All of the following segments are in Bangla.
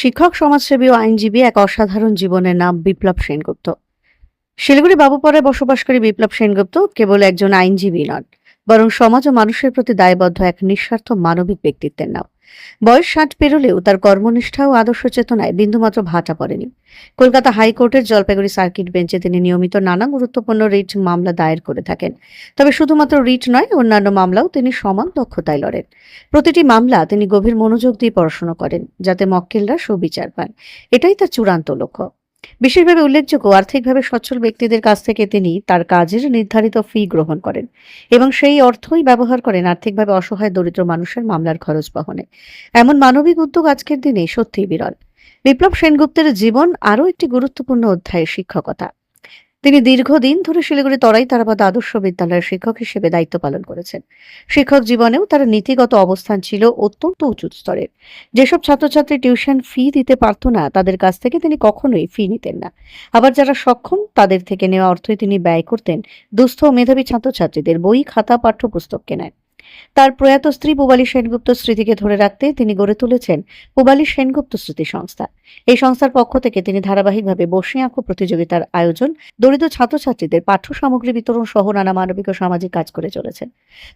শিক্ষক, সমাজসেবী ও আইনজীবী এক অসাধারণ জীবনের নাম বিপ্লব সেনগুপ্ত। শিলিগুড়ি বাবুপাড়ায় বসবাসকারী বিপ্লব সেনগুপ্ত কেবল একজন আইনজীবী নন, বরং সমাজ ও মানুষের প্রতি দায়বদ্ধ এক নিঃস্বার্থ মানবিক ব্যক্তিত্বের নাম। বয়স ষাট পেরোলেও তার কর্মনিষ্ঠা ও আদর্শ চেতনায় বিন্দুমাত্র ভাটা পড়েনি। কলকাতা হাইকোর্টের জলপাইগুড়ি সার্কিট বেঞ্চে তিনি নিয়মিত নানা গুরুত্বপূর্ণ রিট মামলা দায়ের করে থাকেন। তবে শুধুমাত্র রিট নয়, অন্যান্য মামলাও তিনি সমান দক্ষতায় লড়েন। প্রতিটি মামলা তিনি গভীর মনোযোগ দিয়ে পড়াশোনা করেন, যাতে মক্কেলরা সুবিচার পান। এটাই তার চূড়ান্ত লক্ষ্য। বিশেষভাবে উল্লেখযোগ্য, আর্থিকভাবে সচ্ছল ব্যক্তিদের কাছ থেকে তিনি তার কাজের নির্ধারিত ফি গ্রহণ করেন এবং সেই অর্থই ব্যবহার করেন আর্থিকভাবে অসহায় দরিদ্র মানুষের মামলার খরচ বহনে। এমন মানবিক উদ্যোগ আজকের দিনে সত্যিই বিরল। বিপ্লব সেনগুপ্তের জীবন আরও একটি গুরুত্বপূর্ণ অধ্যায়ের শিক্ষকতা। তিনি দীর্ঘদিন ধরে শিলিগুড়ি তরাই তারাবাদ আদর্শ বিদ্যালয়ের শিক্ষক হিসেবে দায়িত্ব পালন করেছেন। শিক্ষক জীবনেও তার নীতিগত অবস্থান ছিল অত্যন্ত উঁচু স্তরের। যেসব ছাত্রছাত্রী টিউশন ফি দিতে পারত না, তাদের কাছ থেকে তিনি কখনোই ফি নিতেন না। আবার যারা সক্ষম, তাদের থেকে নেওয়া অর্থই তিনি ব্যয় করতেন। দুস্থ মেধাবী ছাত্রছাত্রীদের বই, খাতা, পাঠ্যপুস্তক কেনায়। তার প্রয়াত স্ত্রী পুবালী সেনগুপ্ত স্মৃতিকে ধরে রাখতে তিনি গড়ে তুলেছেন পুবালী সেনগুপ্ত স্মৃতি সংস্থা। এই সংস্থার পক্ষ থেকে তিনি ধারাবাহিকভাবে বসে আঁকো প্রতিযোগিতার আয়োজন, দরিদ্র ছাত্রছাত্রীদের পাঠ্য সামগ্রী বিতরণ সহ নানা মানবিক ও সামাজিক কাজ করে চলেছেন।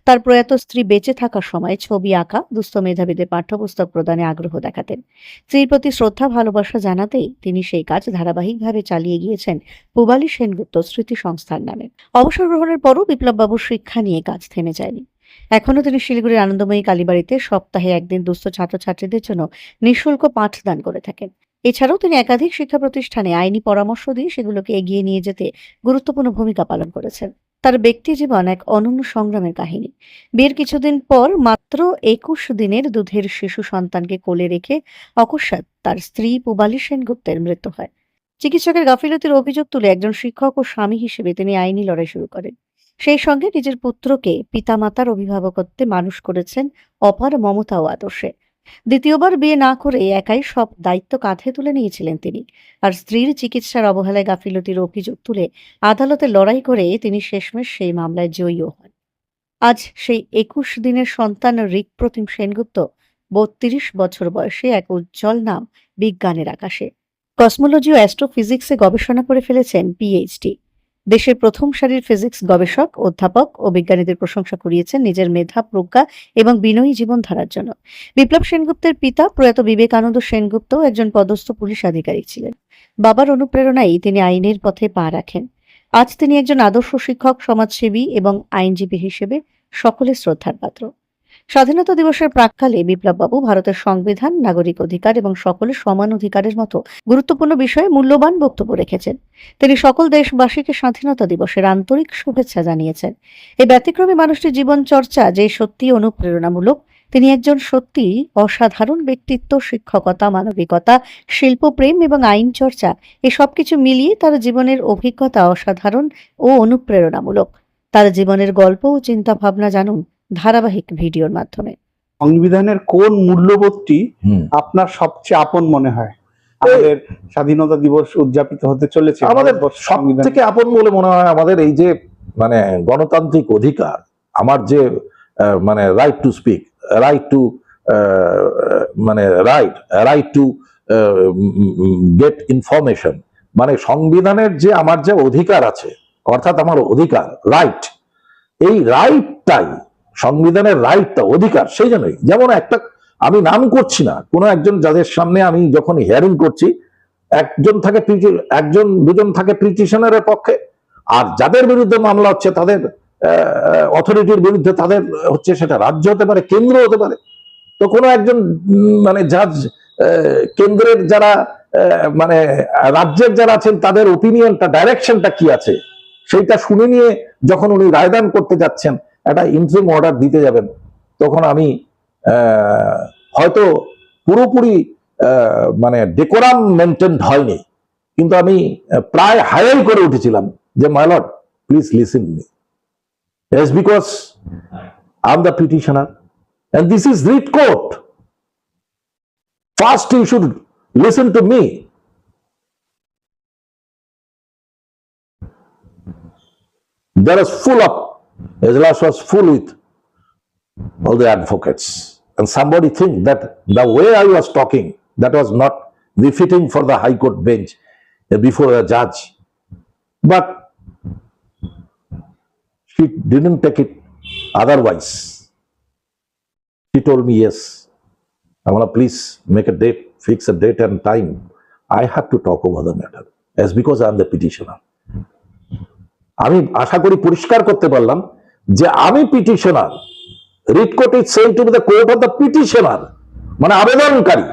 তার প্রয়াত স্ত্রী বেঁচে থাকার সময় ছবি আঁকা, দুস্থ মেধাবীদের পাঠ্যপুস্তক প্রদানে আগ্রহ দেখাতেন। স্ত্রীর প্রতি শ্রদ্ধা, ভালোবাসা জানাতেই তিনি সেই কাজ ধারাবাহিকভাবে চালিয়ে গিয়েছেন পুবালী সেনগুপ্ত স্মৃতি সংস্থার নামে। অবসর গ্রহণের পরও বিপ্লববাবুর শিক্ষা নিয়ে কাজ থেমে যায়নি। এখনও তিনি শিলিগুড়ির আনন্দময়ী কালীবাড়িতে সপ্তাহে একদিন দুস্থ ছাত্রছাত্রীদের জন্য নিঃশুল্ক পাঠদান করে থাকেন। এছাড়াও তিনি একাধিক শিক্ষা প্রতিষ্ঠানে আইনি পরামর্শ দিয়ে সেগুলোকে এগিয়ে নিয়ে যেতে গুরুত্বপূর্ণ ভূমিকা পালন করেছেন। তার ব্যক্তি জীবন এক অনন্য সংগ্রামের কাহিনী। বিয়ের কিছুদিন পর মাত্র একুশ দিনের দুধের শিশু সন্তানকে কোলে রেখে অকস্মাৎ তার স্ত্রী পুবালী সেনগুপ্তের মৃত্যু হয়। চিকিৎসকের গাফিলতির অভিযোগ তুলে একজন শিক্ষক ও স্বামী হিসেবে তিনি আইনি লড়াই শুরু করেন। সেই সঙ্গে নিজের পুত্রকে পিতামাতার অভিভাবকত্বে মানুষ করেছেন অপার মমতা ও আদর্শে। দ্বিতীয়বার বিয়ে না করে একাই সব দায়িত্ব কাঁধে তুলে নিয়েছিলেন তিনি। আর স্ত্রীর চিকিৎসার অবহেলায় গাফিলতির অভিযোগ তুলে আদালতে লড়াই করে তিনি শেষমেশ সেই মামলায় জয়ীও হন। আজ সেই একুশ দিনের সন্তান রিক প্রতিম সেনগুপ্ত বত্রিশ বছর বয়সে এক উজ্জ্বল নাম বিজ্ঞানের আকাশে। কসমোলজি ও অ্যাস্ট্রোফিজিক্সে গবেষণা করে ফেলেছেন পিএইচডি। দেশের প্রথম সারির ফিজিক্স গবেষক, অধ্যাপক ও বিজ্ঞানীদের প্রশংসা কুড়িয়েছেন নিজের মেধা, প্রজ্ঞা এবং বিনয়ী জীবনধারার জন্য। বিপ্লব সেনগুপ্তের পিতা প্রয়াত বিবেকানন্দ সেনগুপ্ত একজন পদস্থ পুলিশ আধিকারিক ছিলেন। বাবার অনুপ্রেরণায় তিনি আইনের পথে পা রাখেন। আজ তিনি একজন আদর্শ শিক্ষক, সমাজসেবী এবং আইনজীবী হিসেবে সকলের শ্রদ্ধার পাত্র। স্বাধীনতা দিবসের প্রাককালে বিপ্লববাবু ভারতের সংবিধান, নাগরিক অধিকার এবং সকলের সমান অধিকারের মতো গুরুত্বপূর্ণ বিষয়ে মূল্যবান বক্তব্য রেখেছেন। তিনি সকল দেশবাসীকে স্বাধীনতা দিবসের আন্তরিক শুভেচ্ছা জানিয়েছেন। এই ব্যতিক্রমী মানুষটির জীবন চর্চা যে সত্যি অনুপ্রেরণামূলক, তিনি একজন সত্যি অসাধারণ ব্যক্তিত্ব, শিক্ষকতা, মানবিকতা, শিল্পপ্রেম এবং আইন চর্চা এই সবকিছু মিলিয়ে তার জীবনের অভিজ্ঞতা অসাধারণ ও অনুপ্রেরণামূলক। তার জীবনের গল্প ও চিন্তা ভাবনা জানুন ধারাবাহিক ভিডিওর মাধ্যমে। সংবিধানের কোন মূল্যবোধটি আপনার সবচেয়ে আপন মনে হয়? আমাদের স্বাধীনতা দিবস উদযাপিত হতে চলেছে। আমাদের সব থেকে আপন বলে মনে হয় আমাদের এই যে মানে গণতান্ত্রিক অধিকার আমার যে মানে right to speak right to মানে right right to get information মানে সংবিধানের যে আমার যে অধিকার আছে অর্থাৎ আমার অধিকার রাইট এই রাইটটাই সংবিধানের রাইটটা অধিকার, সেই জন্যই। যেমন একটা, আমি নাম করছি না, কোনো একজন যাদের সামনে আমি যখন হিয়ারিং করছি, একজন থাকে একজন, দুজন থাকে পিটিশনারের পক্ষে, আর যাদের বিরুদ্ধে মামলা হচ্ছে, তাদের অথরিটির বিরুদ্ধে তাদের হচ্ছে সেটা রাজ্য হতে পারে, কেন্দ্র হতে পারে। তো কোনো একজন মানে জাজ কেন্দ্রের যারা মানে রাজ্যের যারা আছেন, তাদের ওপিনিয়নটা ডাইরেকশনটা কি আছে, সেইটা শুনে নিয়ে যখন উনি রায়দান করতে যাচ্ছেন একটা ইন্ট্রিম অর্ডার দিতে যাবেন, তখন আমি হয়তো পুরোপুরি মানে ডেকোরাম মেনটেন হয়নি। কিন্তু আমি প্রায় হায়াই করে উঠেছিলাম যে my lord please listen me as because I am the petitioner and this is read court. First you should listen to me. There was full Ajlas was full with all the advocates and somebody think that the way I was talking that was not befitting for the High Court bench uh, before a judge. But she didn't take it otherwise. She told me, yes, Amala, please make a date, fix a date and time. I have to talk over the matter. As because I am the petitioner. আমি আশা করি পরিষ্কার করতে পারলাম যে আমি petitioner, writ court is sent to the court of the petitioner মানে আবেদনকারী,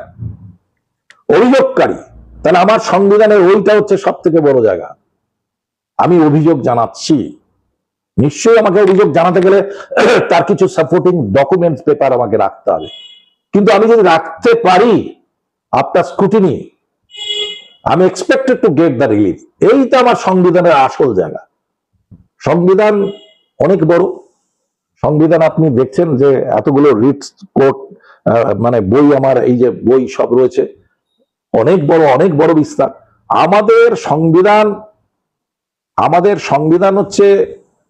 অভিযোগকারী, তাহলে আমার সংবিধানের ওইটা হচ্ছে সব থেকে বড় জায়গা। আমি অভিযোগ জানাচ্ছি। নিশ্চয়ই আমাকে অভিযোগ জানাতে গেলে তার কিছু সাপোর্টিং ডকুমেন্টস পেপার আমাকে রাখতে হবে। কিন্তু আমি যদি রাখতে পারি আফটার স্কুটিনি আমি expected to get the relief এইটা আমার সংবিধানের আসল জায়গা। সংবিধান অনেক বড় সংবিধান আপনি দেখছেন যে এতগুলো রিট কোর্ট মানে বই আমার, এই যে বই সব রয়েছে। অনেক বড় অনেক বড় বিস্তার। আমাদের সংবিধান আমাদের সংবিধান হচ্ছে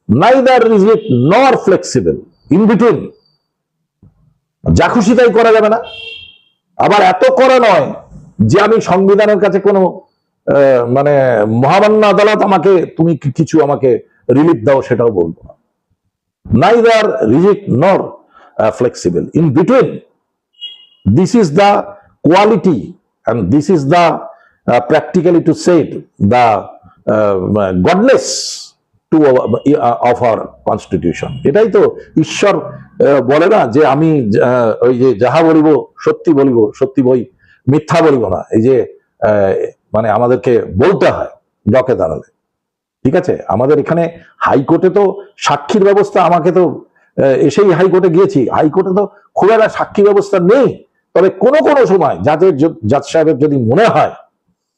neither rigid nor flexible in between যা খুশি তাই করা যাবে না। আবার এত করা নয় যে আমি সংবিধানের কাছে কোনো মানে মহামান্য আদালত আমাকে, তুমি কিছু আমাকে রিলিফ দাও সেটাও বলব না। Neither rigid nor flexible in between this is the quality and this is the uh, practically to say it, the uh, godness to our, uh, of our constitution. এটাই তো ঈশ্বর আহ, বলে না যে আমি ওই যে যাহা বলিব সত্যি বলিব সত্যি বই মিথ্যা বলিব না। এই যে আহ, মানে আমাদেরকে বলতে হয় ডকে দাঁড়ালে ঠিক আছে? আমাদের এখানে হাইকোর্টে তো সাক্ষীর ব্যবস্থা আমাকে তো এসেই হাইকোর্টে গিয়েছি। হাইকোর্টে তো খুব একটা সাক্ষী ব্যবস্থা নেই। তবে কোন কোন সময় যাদের জাজ সাহেবের যদি মনে হয়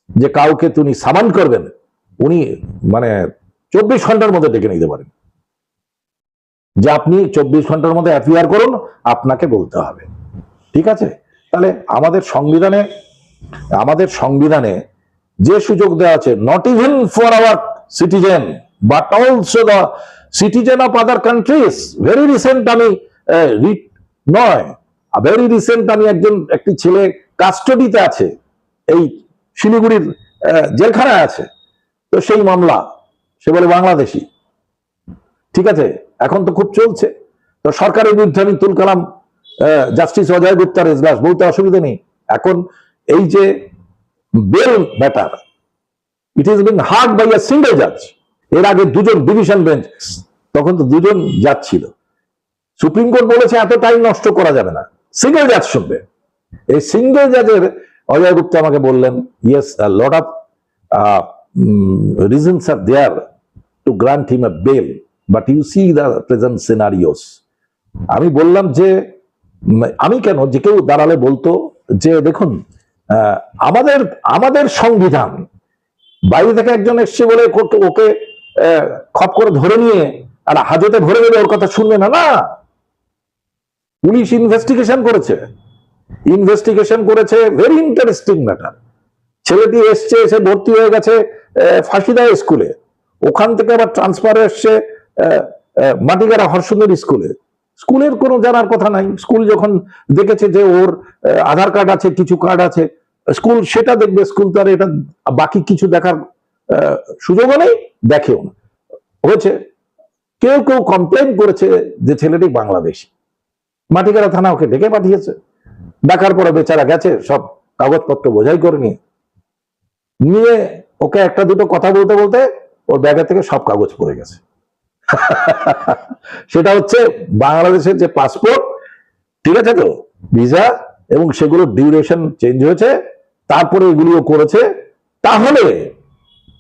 যে কাউকে তিনি সামান করবেন, উনি মানে চব্বিশ ঘণ্টার মধ্যে ডেকে নিতে পারেন। যে আপনি চব্বিশ ঘণ্টার মধ্যে অ্যাপিয়ার করুন, আপনাকে বলতে হবে। ঠিক আছে? তাহলে আমাদের সংবিধানে আমাদের সংবিধানে যে সুযোগ দেওয়া আছে not even for our citizen but also the citizen of other countries very recent আমি নয়। ভেরি রিসেন্ট আমি একজন, একটি ছেলে কাস্টডিতে আছে। এই শিলিগুড়ির জেলখানায় আছে। তো সেই মামলা, সে বলে বাংলাদেশি। ঠিক আছে? এখন তো খুব চলছে। তো সরকারের বিরুদ্ধে আমি তুল কালাম জাস্টিস অজয় গুপ্তার এজলাস বলতে অসুবিধা নেই। এখন এই যে bail matter it is being heard by a single জাজ এর আগে দুজন ডিভিশন বেঞ্চ তখন তো দুজন জাজ ছিল। সুপ্রিম কোর্ট বলেছে এত টাইম নষ্ট করা যাবে না। সিঙ্গেল জাজ শুনবে। এই সিঙ্গেল জাজের অজয় গুপ্তা আমাকে বললেন yes lot of reasons are there to grant him a bail but you see the present scenarios আমি বললাম যে আমি কেন? যে কেউ দাঁড়ালে বলতো যে, দেখুন আমাদের আমাদের সংবিধান বাইরে থেকে একজন এসছে বলে ওকে- খপ করে ধরে নিয়ে আর হাজতে ভরে দেবে ওর কথা শুনবে না না। পুলিশ ইনভেস্টিগেশন করেছে। ইনভেস্টিগেশন করেছে ভেরি ইন্টারেস্টিং ম্যাটার ছেলেটি এসছে এসে ভর্তি হয়ে গেছে আহ, ফাঁসিদায় স্কুলে। ওখান থেকে আবার ট্রান্সফার এসছে মাটিগাড়া হরসুন্দর স্কুলে। স্কুলের কোনো জানার কথা নাই। স্কুল যখন দেখেছে যে ওর আধার কার্ড আছে কিছু কার্ড আছে স্কুল সেটা দেখবে, স্কুল তো আর এটা বাকি কিছু দেখার সুযোগও নেই, দেখেও না। হয়েছে, কেউ কেউ কমপ্লেন করেছে যে ছেলেটি বাংলাদেশি। মাটিগাড়া থানা ওকে ডেকে পাঠিয়েছে। ডাকার পরে বেচারা গেছে, সব কাগজপত্র বোঝাই করে নিয়ে। নিয়ে ওকে একটা দুটো কথা বলতে বলতে ওর ব্যাগের থেকে সব কাগজ পড়ে গেছে। সেটা হচ্ছে বাংলাদেশের যে পাসপোর্ট ঠিক আছে তো? ভিসা এবং সেগুলোর ডিউরেশন চেঞ্জ হয়েছে, তারপরে এগুলিও করেছে। তাহলে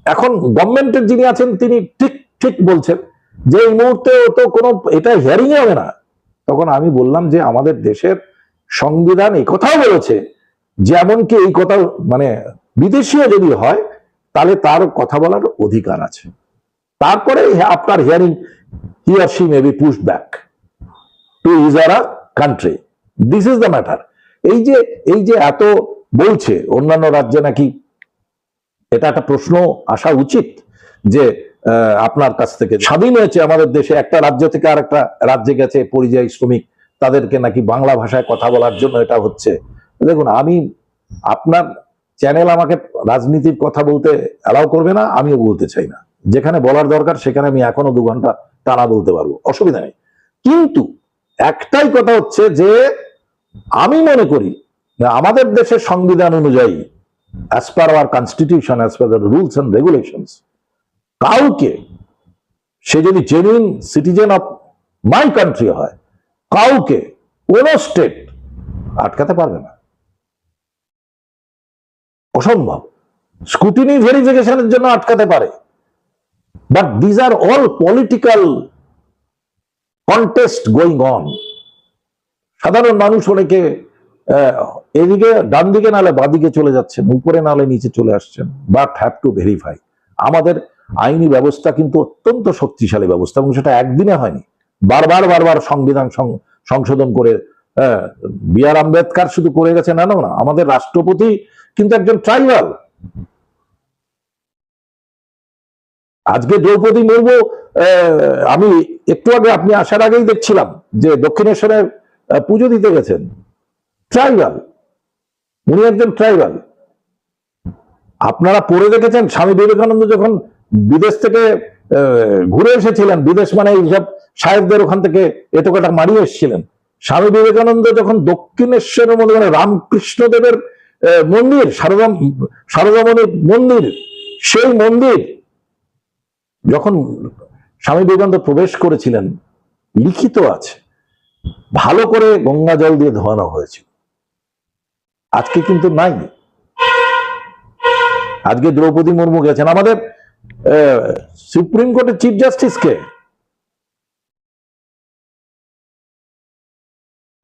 এখন গভর্নমেন্টের যিনি আছেন, তিনি ঠিক ঠিক বলছেন যে এই মুহূর্তে তো কোনো, এটা হিয়ারিং হবে না। তখন আমি বললাম যে আমাদের দেশের সংবিধান এই কথাও বলেছে যে এমনকি এই কথা মানে বিদেশিও যদি হয়, তাহলে তার কথা বলার অধিকার আছে। তারপরে আপনার hearing he or she may be push back to is or a country this is the matter এই যে এই যে এত বলছে অন্যান্য রাজ্যে নাকি, এটা একটা প্রশ্ন আসা উচিত যে আপনার কাছ থেকে। স্বাধীন হয়েছে আমাদের দেশে একটা রাজ্য থেকে আর একটা রাজ্যে গেছে পরিযায়ী শ্রমিক। তাদেরকে নাকি বাংলা ভাষায় কথা বলার জন্য এটা হচ্ছে। দেখুন, আমি আপনার চ্যানেল আমাকে রাজনীতির কথা বলতে অ্যালাউ করবে না, আমিও বলতে চাই না। যেখানে বলার দরকার, সেখানে আমি এখনও দু ঘণ্টা টানা বলতে পারব। অসুবিধা নেই। কিন্তু একটাই কথা হচ্ছে যে আমি মনে করি আমাদের দেশের সংবিধান অনুযায়ী as per our constitution as per the rules and regulations কাউকে, সে যদি genuine citizen of my country হয়, কাউকে কোন স্টেট আটকাতে পারবে না। অসম্ভব। স্কুটিনি ভেরিফিকেশনের জন্য আটকাতে পারে। But these are all political contest going on সাধারণ মানুষ অনেকে এদিকে ডান দিকে নালে বাদিকে চলে যাচ্ছেন উপরে নালে নিচে চলে আসছেন বাট হ্যাভ টু ভেরিফাই আমাদের আইনি ব্যবস্থা কিন্তু অত্যন্ত শক্তিশালী ব্যবস্থা এবং সেটা একদিনে হয়নি। বারবার বারবার সংবিধান সংশোধন করে বি আর আম্বেদকার শুধু করে গেছে না না আমাদের রাষ্ট্রপতি কিন্তু একজন ট্রাইবাল। আজকে দ্রৌপদী মুর্মু আমি একটু আগে আপনি আসার আগেই দেখছিলাম যে দক্ষিণেশ্বরে আহ, পুজো দিতে গেছেন। ট্রাইবাল উনি একজন ট্রাইবাল আপনারা পড়ে দেখেছেন স্বামী বিবেকানন্দ যখন বিদেশ থেকে ঘুরে এসেছিলেন, বিদেশ মানে এইসব সাহেবদের ওখান থেকে এতকটা মারিয়ে এসেছিলেন। স্বামী বিবেকানন্দ যখন দক্ষিণেশ্বরের মধ্যে মানে রামকৃষ্ণদেবের মন্দির, সারদাম, সারদামণির মন্দির, সেই মন্দির যখন স্বামী বিবেকানন্দ প্রবেশ করেছিলেন, লিখিত আছে। ভালো করে গঙ্গা জল দিয়ে ধোয়ানো হয়েছিল। আজকে কিন্তু নাই। আজকে দ্রৌপদী মুর্মু গেছেন। আমাদের সুপ্রিম কোর্টের chief justice K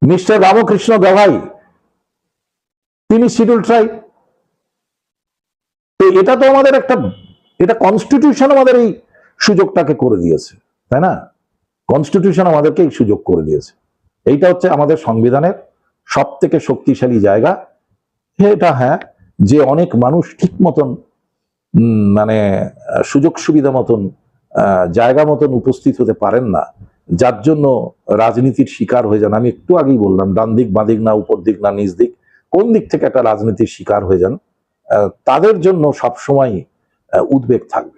mister Ramakrishna Gavai তিনি শিডিউল ট্রাইব তো এটা তো আমাদের একটা, এটা কনস্টিটিউশন আমাদের এই সুযোগটাকে করে দিয়েছে, তাই না? কনস্টিটিউশন আমাদেরকে এই সুযোগ করে দিয়েছে। এইটা হচ্ছে আমাদের সংবিধানের সব থেকে শক্তিশালী জায়গা। এটা হ্যাঁ যে অনেক মানুষ ঠিক মতন মানে সুযোগ সুবিধা মতন জায়গা মতন উপস্থিত হতে পারেন না। যার জন্য রাজনীতির শিকার হয়ে যান। আমি একটু আগেই বললাম, ডান দিক, বাঁ দিক না, উপর দিক না, নিচ দিক, কোন দিক থেকে একটা রাজনীতির শিকার হয়ে যান তাদের জন্য সবসময় উদ্বেগ থাকবে।